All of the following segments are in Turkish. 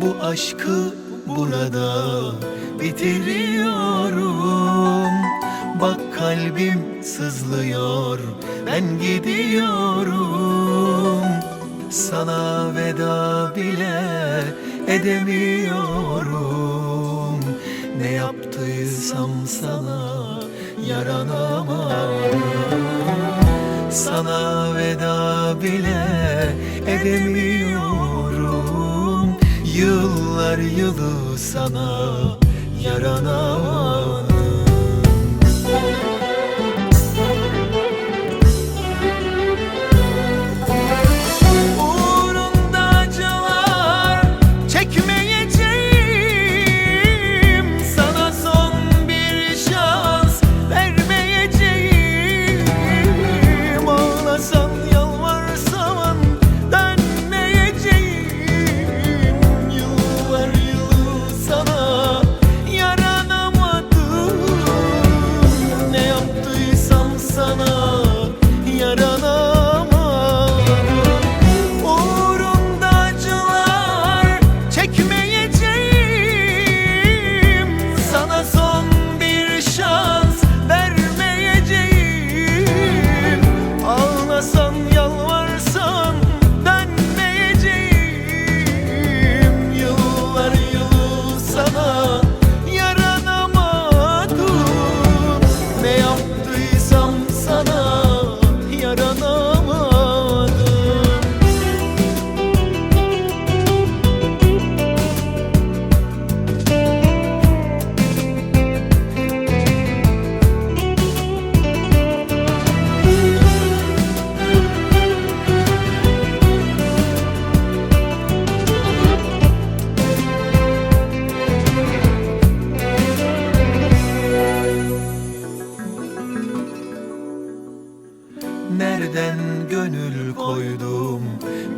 bu aşkı burada bitiriyorum. Bak kalbim sızlıyor ben gidiyorum. Sana veda bile edemiyorum. Ne yaptıysam sana yaranamam. Sana veda bile edemiyorum. Yıllar yılı sana yaranamadım Nereden gönül koydum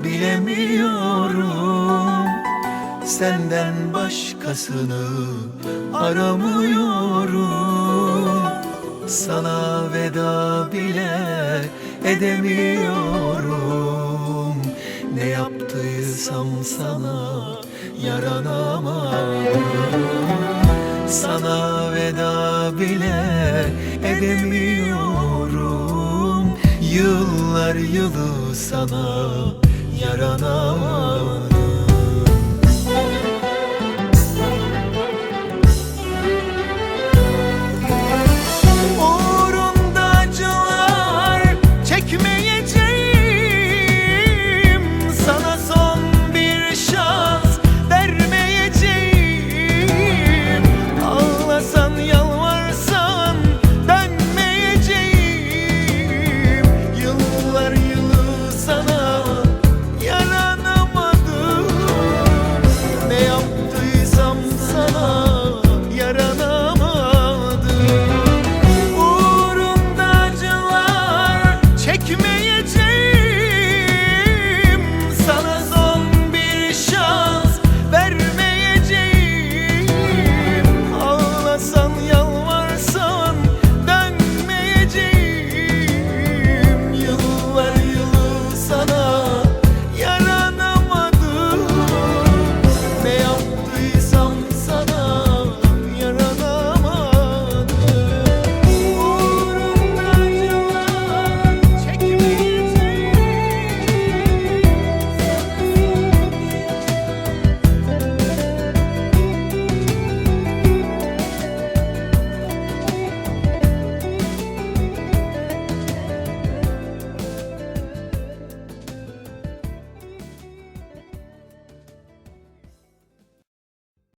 bilemiyorum. Senden başkasını aramıyorum. Sana veda bile edemiyorum. Ne yaptıysam sana yaranamadım sana veda bile edemiyorum Yıllar yılı sana yaranamadım